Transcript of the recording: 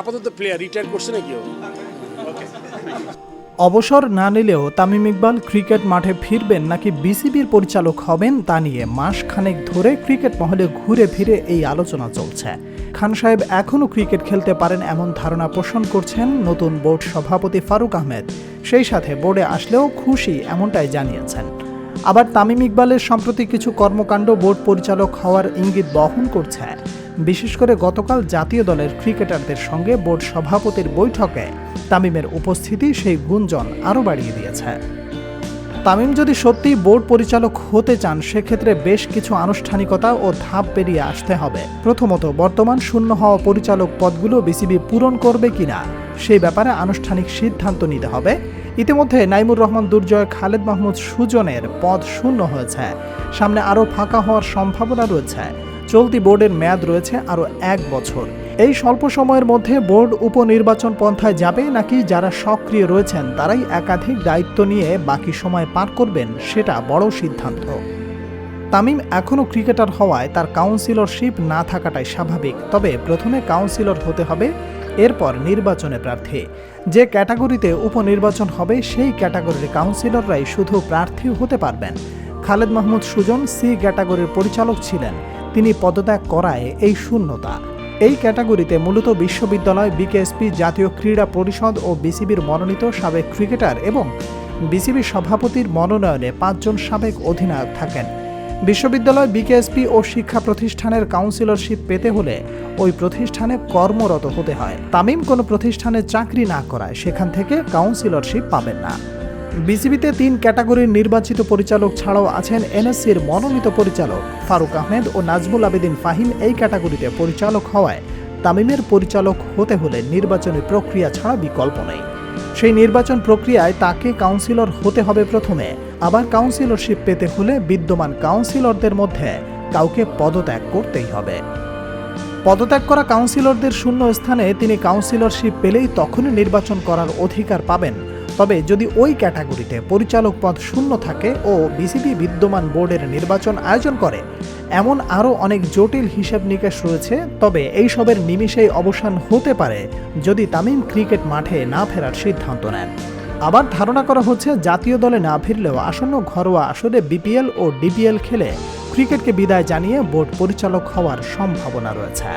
আপাতত player retire করছে নাকি অবসর না নিলেও তামিম ইকবাল ক্রিকেট মাঠে ফিরবেন নাকি বিসিবির পরিচালক হবেন তা নিয়ে মাস খানেক ধরে ক্রিকেট মহলে ঘুরে ফিরে এই আলোচনা চলছে। খান সাহেব এখনও ক্রিকেট খেলতে পারেন এমন ধারণা পোষণ করছেন নতুন বোর্ড সভাপতি ফারুক আহমেদ। সেই সাথে বোর্ডে আসলেও খুশি এমনটাই জানিয়েছেন। আবার তামিম ইকবালের সম্প্রতি কিছু কর্মকাণ্ড বোর্ড পরিচালক হওয়ার ইঙ্গিত বহন করছে। বিশেষ করে গতকাল জাতীয় দলের ক্রিকেটারদের সঙ্গে বোর্ড সভাপতির বৈঠকে তামিমের উপস্থিতি সেই গুঞ্জন আরও বাড়িয়ে দিয়েছে। তামিম যদি সত্যি বোর্ড পরিচালক হতে চান, সেক্ষেত্রে বেশ কিছু আনুষ্ঠানিকতা ও ধাপ পেরিয়ে আসতে হবে। প্রথমত, বর্তমান শূন্য হওয়া পরিচালক পদগুলো বিসিবি পূরণ করবে কিনা, সেই ব্যাপারে আনুষ্ঠানিক সিদ্ধান্ত নিতে হবে। ইতিমধ্যে নাইমুর রহমান, দুর্জয়, খালেদ মাহমুদ সুজনের পদ শূন্য হয়েছে। সামনে আরও ফাঁকা হওয়ার সম্ভাবনা রয়েছে। চলতি বোর্ডের মেয়াদ রয়েছে আরও এক বছর। এই স্বল্প সময়ের মধ্যে বোর্ড উপনির্বাচন পন্থায় যাবে নাকি যারা সক্রিয় রয়েছেন তারাই একাধিক দায়িত্ব নিয়ে বাকি সময় পার করবেন সেটা বড় সিদ্ধান্ত। তামিম এখনও ক্রিকেটার হওয়ায় তার কাউন্সিলরশিপ না থাকাটাই স্বাভাবিক, তবে প্রথমে কাউন্সিলর হতে হবে, এরপর নির্বাচনে প্রার্থী। যে ক্যাটাগরিতে উপনির্বাচন হবে সেই ক্যাটাগরির কাউন্সিলররাই শুধু প্রার্থী হতে পারবেন। খালেদ মাহমুদ সুজন সি ক্যাটাগরির পরিচালক ছিলেন। তিনি পদত্যাগ করায় এই শূন্যতা। এই ক্যাটাগরিতে মূলত বিশ্ববিদ্যালয় বিকেএসপি জাতীয় ক্রীড়া পরিষদ ও বিসিবির মনোনীত সাবেক ক্রিকেটার এবং বিসিবি সভাপতির মনোনয়নে পাঁচজন সাবেক অধিনায়ক থাকেন। বিশ্ববিদ্যালয় বিকেএসপি ও শিক্ষা প্রতিষ্ঠানের কাউন্সিলরশিপ পেতে হলে ওই প্রতিষ্ঠানে কর্মরত হতে হয়। তামিম কোনো প্রতিষ্ঠানে চাকরি না করায় সেখান থেকে কাউন্সিলরশিপ পাবেন না। বিসিবিতে তিন ক্যাটাগরির নির্বাচিত পরিচালক ছাড়াও আছেন এনএসসির মনোনীত পরিচালক। ফারুক আহমেদ ও নাজমুল আবেদিন ফাহিম এই ক্যাটাগরিতে পরিচালক হওয়ায় তামিমের পরিচালক হতে হলে নির্বাচনী প্রক্রিয়া ছাড়া বিকল্প নেই। সেই নির্বাচন প্রক্রিয়ায় তাকে কাউন্সিলর হতে হবে প্রথমে। আবার কাউন্সিলরশিপ পেতে হলে বিদ্যমান কাউন্সিলরদের মধ্যে কাউকে পদত্যাগ করতেই হবে। পদত্যাগ করা কাউন্সিলরদের শূন্য স্থানে তিনি কাউন্সিলরশিপ পেলেই তখনই নির্বাচন করার অধিকার পাবেন তবে যদি ওই ক্যাটাগরিতে পরিচালক পদ শূন্য থাকে ও বিসিবি বিদ্যমান বোর্ডের নির্বাচন আয়োজন করে, এমন আরও অনেক জটিল হিসেব নিকেশ রয়েছে, তবে এইসবের নিমিষেই অবসান হতে পারে যদি তামিম ক্রিকেট মাঠে না ফেরার সিদ্ধান্ত নেন। আবার ধারণা করা হচ্ছে, জাতীয় দলে না ফিরলেও আসন্ন ঘরোয়া আসরে বিপিএল ও ডিপিএল খেলে ক্রিকেটকে বিদায় জানিয়ে বোর্ড পরিচালক হওয়ার সম্ভাবনা রয়েছে।